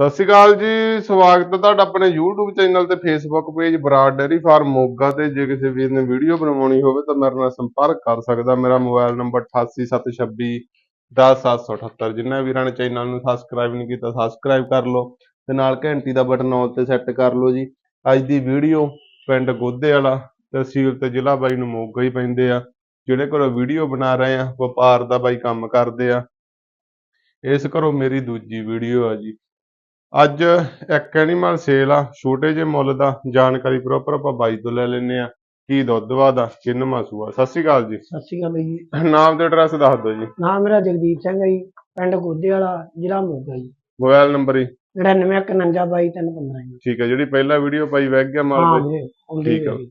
ਸਤਿ ਸ਼੍ਰੀ ਅਕਾਲ ਜੀ, ਸਵਾਗਤ ਹੈ ਤੁਹਾਡਾ ਆਪਣੇ YouTube ਚੈਨਲ ਤੇ Facebook page Brar dairy farm Moga ਤੇ। ਜੇ ਕਿਸੇ ਵੀਰ ਨੇ ਵੀਡੀਓ ਬਣਵਾਉਣੀ ਹੋਵੇ ਤਾਂ ਮੇਰੇ ਨਾਲ ਸੰਪਰਕ ਕਰ ਸਕਦਾ। ਮੇਰਾ ਮੋਬਾਈਲ ਨੰਬਰ 8876 10778 ਜਿਨ੍ਹਾਂ ਵੀਰਾਂ ਨੇ ਚੈਨਲ ਨੂੰ ਸਬਸਕ੍ਰਾਈਬ ਨਹੀਂ ਕੀਤਾ ਸਬਸਕ੍ਰਾਈਬ ਕਰ ਲਓ ਤੇ ਨਾਲ ਘੰਟੀ ਦਾ ਬਟਨ ਆਲ ਤੇ ਸੈੱਟ ਕਰ ਲਓ ਜੀ। ਅੱਜ ਦੀ ਵੀਡੀਓ ਪਿੰਡ ਗੋਦੇ ਵਾਲਾ ਤਹਿਸੀਲ ਤੇ ਜ਼ਿਲ੍ਹਾ ਬਾਈ ਨੂੰ ਮੋਗਾ ਹੀ ਪੈਂਦੇ ਆ। ਜਿਹੜੇ ਘਰੋਂ ਵੀਡੀਓ ਬਣਾ ਰਹੇ ਆ, ਵਪਾਰ ਦਾ ਬਾਈ ਕੰਮ ਕਰਦੇ ਆ। ਇਸ ਘਰੋਂ ਮੇਰੀ ਦੂਜੀ ਵੀਡੀਓ ਆ ਜੀ। ਅੱਜ ਇੱਕ ਐਨੀਮਲ ਸੇਲ ਆ ਛੋਟੇ ਜਿਹੇ ਮੁੱਲ ਦਾ ਜਾਣਕਾਰੀ ਪ੍ਰੋਪਰ ਆਪਾਂ ਬਾਈ ਤੋਂ ਲੈ ਲੈਨੇ ਆ ਕੀ ਦੁੱਧ ਵਾਦਾ ਕਿੰਨਵਾਂ ਸੂਆ ਸਤਿ ਸ਼੍ਰੀ ਅਕਾਲ ਜੀ। ਸਤਿ ਸ਼੍ਰੀ ਅਕਾਲ ਜੀ। ਨਾਮ ਤੇ ਐਡਰੈਸ ਦੱਸ ਦਿਓ ਜੀ। ਨਾਮ ਮੇਰਾ ਜਗਦੀਪ ਸਿੰਘ ਹੈ ਜੀ ਪਿੰਡ ਗੋਦੇ ਵਾਲਾ ਜ਼ਿਲ੍ਹਾ ਮੋਗਾ ਜੀ। ਮੋਬਾਈਲ ਨੰਬਰ ਹੀ 9951522315 ਜੀ। ਠੀਕ ਹੈ ਜਿਹੜੀ ਪਹਿਲਾ ਵੀਡੀਓ ਪਾਈ ਵੈਗ ਗਿਆ ਮਾਲ ਬਾਈ। ਠੀਕ ਆ। ਹੈ ਜੀ।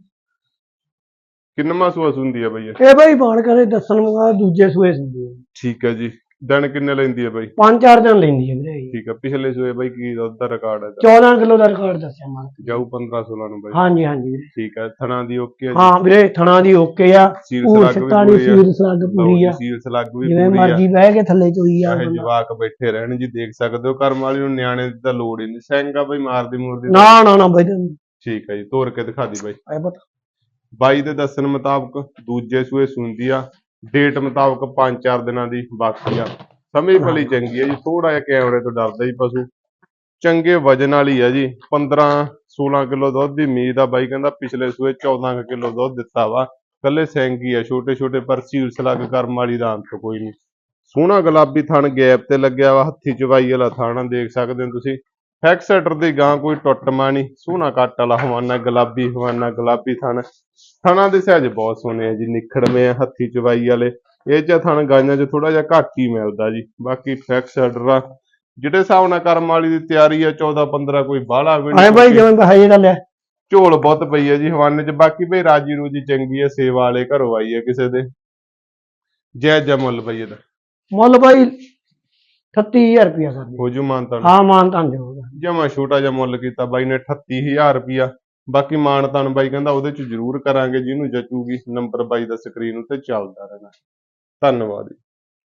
ਕਿੰਨਵਾਂ ਸੂਆ ਸੁੰਦੀ ਆ ਬਾਈ ਇਹ? ਭਾਈ ਬਾਣ ਕਰੇ ਦੱਸਣ ਵਾਲਾ ਦੂਜੇ ਸੂਏ ਸੁਣਦੇ ਆ। ਠੀਕ ਹੈ ਜੀ। ਦਿਨ ਕਿੰਨੇ ਲੈਂਦੀ ਹੈ ਬਾਈ? ਪੰਜ ਚਾਰ ਦਿਨ ਲੈਂਦੀ ਹੈ ਵੀਰੇ ਠੀਕ ਹੈ ਪਿਛਲੇ ਸੂਏ ਬਾਈ ਕੀ ਦੁੱਧ ਦਾ ਰਿਕਾਰਡ ਹੈ ਇਹਦਾ? 14 ਕਿਲੋ ਦਾ ਰਿਕਾਰਡ ਦੱਸਿਆ ਮਾਨ ਜਾਊ 15 16 ਨੂੰ ਬਾਈ। ਹਾਂਜੀ ਹਾਂਜੀ ਵੀਰੇ। ਠੀਕ ਹੈ ਥਣਾ ਦੀ ਓਕੇ ਹੈ ਹਾਂ ਵੀਰੇ ਥਣਾ ਦੀ ਓਕੇ ਆ। ਉਹ ਸਲੱਗ ਵੀ ਸੱਤਾਂ ਦੀ ਪੂਰੀ ਆ। ਸੀਰ ਸਲੱਗ ਪੂਰੀ ਆ। ਸੀਲ ਸਲੱਗ ਵੀ ਜਿਵੇਂ ਪੂਰੀ ਆ। ਮਰਜ਼ੀ ਬਹਿ ਕੇ ਥੱਲੇ ਚੋਈ ਆ ਚਾਹੇ ਬੰਦਾ। ਜਵਾਕ ਬੈਠੇ ਰਹਿਣ ਜੀ ਦੇਖ ਸਕਦੇ ਹੋ ਕਰਮ ਵਾਲੀ ਨੂੰ ਨਿਆਣੇ ਦੀ ਤਾਂ ਲੋੜ ਹੀ ਨਹੀਂ। ਸੈਂਗਾ ਬਈ ਮਾਰਦੀ ਮੂਰਦੀ ਨਾ ਨਾ ਨਾ ਬਾਈ ਠੀਕ ਹੈ ਜੀ ਤੋੜ ਕੇ ਦਿਖਾ ਦੀ ਬਾਈ। ਪਤਾ। ਬਾਈ ਦੇ ਦੱਸਣ ਮੁਤਾਬਕ ਦੂਜੇ ਸੂਏ ਸੁੰਦੀ ਆ। ਡੇਟ ਮੁਤਾਬਕ 5-4 ਦਿਨਾਂ ਦੀ ਬਾਕੀ ਆ। ਸਮਝ ਭਲੀ ਚੰਗੀ ਆ ਜੀ ਥੋੜਾ ਜਿਹਾ ਕੈਮਰੇ ਤੋਂ ਡਰਦਾ ਜੀ ਪਸ਼ੂ। ਚੰਗੇ ਵਜਨ ਵਾਲੀ ਆ ਜੀ 15-16 ਕਿਲੋ ਦੁੱਧ ਦੀ ਉਮੀਦ ਆ ਬਾਈ ਕਹਿੰਦਾ ਪਿਛਲੇ ਸੂਏ 14 ਕਿਲੋ ਦੁੱਧ ਦਿੱਤਾ ਵਾ। ਕੱਲੇ ਸੈਂਗੀ ਆ ਛੋਟੇ ਛੋਟੇ ਪਰ ਸੀਲ ਸਲੱਗ ਕਰਮ ਵਾਲੀ ਦਾ ਅੰਤ ਕੋਈ ਨਹੀਂ। ਸੋਹਣਾ ਗੁਲਾਬੀ ਥਣ ਗੈਪ ਤੇ ਲੱਗਿਆ ਵਾ ਹੱਥੀ ਚਵਾਈ ਵਾਲਾ ਥਣ ਦੇਖ ਸਕਦੇ ਹੋ ਤੁਸੀਂ। ਹੈਕਸੈਟਰ ਦੀ ਗਾਂ ਕੋਈ ਟੁੱਟਮਾ ਨਹੀਂ ਸੋਹਣਾ ਕੱਟ ਵਾਲਾ ਹਵਾਨਾ ਗੁਲਾਬੀ ਹਵਾਨਾ ਗੁਲਾਬੀ ਥਣ। ਥਣਾਂ ਦੇ ਸਹਿਜ ਬਹੁਤ ਸੋਹਣੇ ਆ ਜੀ ਨਿਖੜਵੇਂ ਆ ਹੱਥੀ ਚਵਾਈ ਵਾਲੇ। ਇਹ ਚ ਥਣ ਗਾਈਆਂ ਚ ਥੋੜਾ ਜਿਹਾ ਘੱਟ ਹੀ ਮਿਲਦਾ ਜੀ। ਬਾਕੀ ਹੈਕਸੈਟਰ ਆ ਜਿਹੜੇ ਹਿਸਾਬ ਨਾਲ ਕਰਮ ਵਾਲੀ ਦੀ ਤਿਆਰੀ ਆ 14 15 ਕੋਈ ਬਾਹਲਾ ਵੀ ਆਏ ਭਾਈ ਜਿਵੇਂ ਬਹਾਈ ਜਿਹੜਾ ਲਿਆ। ਝੋਲ ਬਹੁਤ ਪਈ ਹੈ ਜੀ ਹਵਾਨੇ ਚ। ਬਾਕੀ ਭਈ ਰਾਜੀ ਰੂਜੀ ਚੰਗੀ ਹੈ ਸੇਵਾ ਵਾਲੇ ਘਰੋਂ ਆਈ ਹੈ ਕਿਸੇ ਦੇ। ਜੈ ਜੈ ਮੁੱਲ ਪਈ ਇਹਦਾ। ਮੁੱਲ ਭਾਈ 38000 ਰੁਪਇਆ ਕਰਦੇ ਹੋ ਜੂ ਮਾਨਤਾ ਹਾਂ ਮਾਨ ਤਾਂ ਜਾਊਗਾ ਜਮਾ ਛੋਟਾ ਜਿਹਾ ਮੁੱਲ ਕੀਤਾ ਬਾਈ ਨੇ 38000 ਰੁਪਿਆ ਬਾਕੀ ਮਾਨਤਾਨ ਬਾਈ ਕਹਿੰਦਾ ਉਹਦੇ ਚ ਜ਼ਰੂਰ ਕਰਾਂਗੇ, ਜਿਹਨੂੰ ਜਚੂਗੀ ਨੰਬਰ ਬਾਈ ਦਾ ਸਕਰੀਨ ਉੱਤੇ ਚੱਲਦਾ ਰਹਿਣਾ। ਧੰਨਵਾਦ ਜੀ।